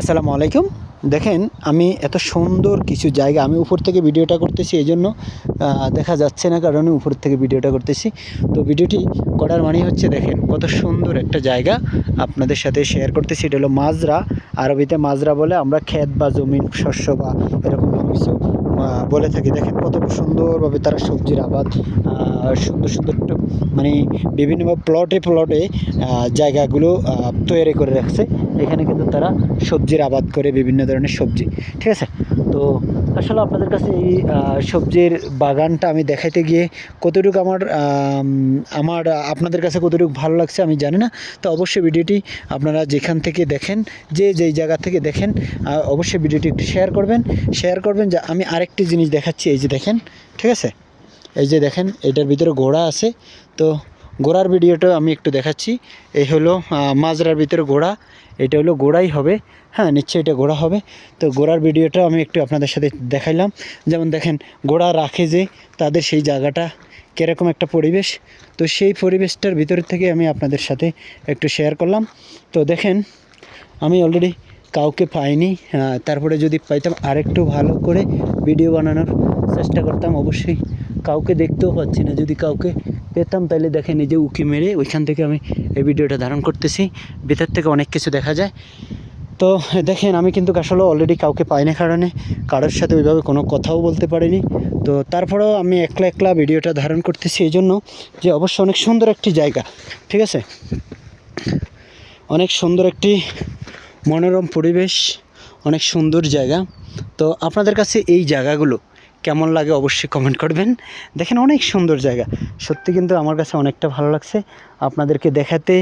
আসসালামু আলাইকুম। দেখেন, আমি এত সুন্দর কিছু জায়গা, আমি উপর থেকে ভিডিওটা করতেছি এই জন্য দেখা যাচ্ছে না কারণে উপর থেকে ভিডিওটা করতেছি। তো ভিডিওটি করার মানে হচ্ছে, দেখেন, কত সুন্দর একটা জায়গা আপনাদের সাথে শেয়ার করতেছি। এটা হলো মাজরা, আরবিতে মাজরা বলে আমরা ক্ষেত বা জমিন, শস্য বা এরকম কিছু বলে থাকি। দেখেন, কত সুন্দরভাবে তারা সবজির আবাদ সুন্দর সুন্দর মানে বিভিন্ন প্লটে প্লটে জায়গাগুলো তৈরি করে রাখছে। এখানে কিন্তু তারা সবজির আবাদ করে বিভিন্ন ধরনের সবজি, ঠিক আছে? তো আসলে আপনাদের কাছে এই সবজির বাগানটা আমি দেখাইতে গিয়ে কতটুকু আমার আমার আপনাদের কাছে কতটুকু ভালো লাগছে আমি জানি না। তো অবশ্যই ভিডিওটি আপনারা যেখান থেকে দেখেন, যে, যেই জায়গা থেকে দেখেন অবশ্যই ভিডিওটি একটু শেয়ার করবেন। শেয়ার করবেন যে, আমি আরেকটি জিনিস দেখাচ্ছি, এই যে দেখেন, ঠিক আছে? এই যে দেখেন, এটার ভিতরে ঘোড়া আছে। তো ঘোড়ার ভিডিওটা আমি একটু দেখাচ্ছি। এই হলো মাজরার ভিতরে ঘোড়া এটা হলো গোড়াই হবে। হ্যাঁ নিশ্চয়ই এটা ঘোড়া হবে। তো ঘোড়ার ভিডিওটা আমি একটু আপনাদের সাথে দেখাইলাম। যেমন দেখেন ঘোড়া রাখে যে তাদের সেই জায়গাটা কীরকম একটা পরিবেশ। তো সেই পরিবেশটার ভিতর থেকে আমি আপনাদের সাথে একটু শেয়ার করলাম। তো দেখেন আমি অলরেডি কাউকে পাইনি। আহ, তারপরে যদি পাইতাম আরেকটু ভালো করে ভিডিও বানানোর চেষ্টা করতাম। অবশ্যই কাউকে দেখতেও পাচ্ছি না। যদি কাউকে পেতাম তাহলে দেখেন নিজে উকি মেরে ওইখান থেকে আমি এই ভিডিওটা ধারণ করতেছি। ভিতর থেকে অনেক কিছু দেখা যায়। তো দেখেন, আমি কিন্তু আসলে অলরেডি কাউকে পাই না কারণে, কারোর সাথে ওইভাবে কোনো কথাও বলতে পারিনি। তো তারপরেও আমি একলা একলা ভিডিওটা ধারণ করতেছি এই জন্য যে অবশ্য অনেক সুন্দর একটি জায়গা, ঠিক আছে? অনেক সুন্দর একটি মনোরম পরিবেশ, অনেক সুন্দর জায়গা। তো আপনাদের কাছে এই জায়গাগুলো কেমন লাগে অবশ্যই কমেন্ট করবেন। দেখেন অনেক সুন্দর জায়গা। সত্যি কিন্তু আমার কাছে অনেকটা ভালো লাগছে। আপনাদেরকে দেখাতে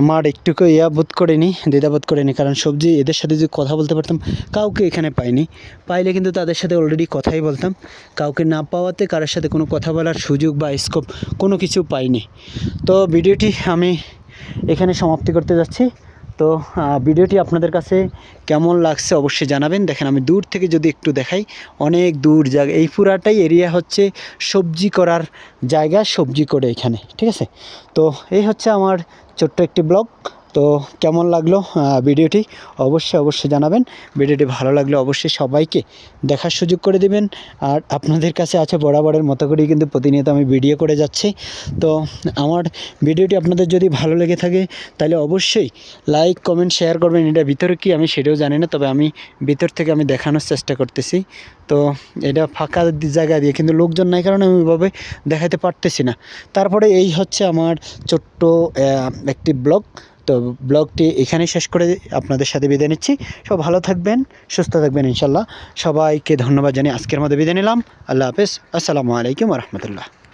আমার একটুকু ইয়া বোধ করেনি দ্বিধাবোধ করেনি। কারণ সবজি, এদের সাথে যদি কথা বলতে পারতাম, কাউকে এখানে পাইনি। পাইলে কিন্তু তাদের সাথে অলরেডি কথাই বলতাম। কাউকে না পাওয়াতে কারোর সাথে কোনো কথা বলার সুযোগ বা স্কোপ কোনো কিছু পাইনি। তো ভিডিওটি আমি এখানে সমাপ্তি করতে যাচ্ছি। তো ভিডিওটি আপনাদের কাছে কেমন লাগছে অবশ্যই জানাবেন। দেখেন, আমি দূর থেকে যদি একটু দেখাই, অনেক দূর জায়গা, এই পুরাটাই এরিয়া হচ্ছে সবজি করার জায়গা, সবজি করে এখানে, ঠিক আছে? তো, এই হচ্ছে আমার ছোট্ট একটি ব্লগ। তো কেমন লাগল ভিডিওটি? অবশ্যই অবশ্যই জানাবেন। ভিডিওটি ভালো লাগলে অবশ্যই সবাইকে দেখার সুযোগ করে দিবেন। আর আপনাদের কাছে আছে বরাবরের মতো করেই কিন্তু প্রতিনিয়ত আমি ভিডিও করে যাচ্ছি। তো আমার ভিডিওটি আপনাদের যদি ভালো লেগে থাকে, তাহলে অবশ্যই লাইক, কমেন্ট, শেয়ার করবেন। এটা ভিতরে কি আমি সেটাও জানি না, তবে আমি ভিতর থেকে আমি দেখানোর চেষ্টা করতেছি। তো এটা ফাঁকা জায়গা দিয়ে কিন্তু লোকজন নাই, কারণে আমি ওইভাবে দেখাতে পারতেছি না। তারপরে এই হচ্ছে আমার ছোট্ট একটি ব্লগ। তো ব্লগটি এখানেই শেষ করে আপনাদের সাথে বিদায় নিচ্ছি। সব ভালো থাকবেন, সুস্থ থাকবেন ইনশাল্লাহ সবাইকে ধন্যবাদ জানিয়ে আজকের মধ্যে বিদায় নিলাম। আল্লাহ হাফেজ। আসসালামু আলাইকুম রহমতুল্লাহ।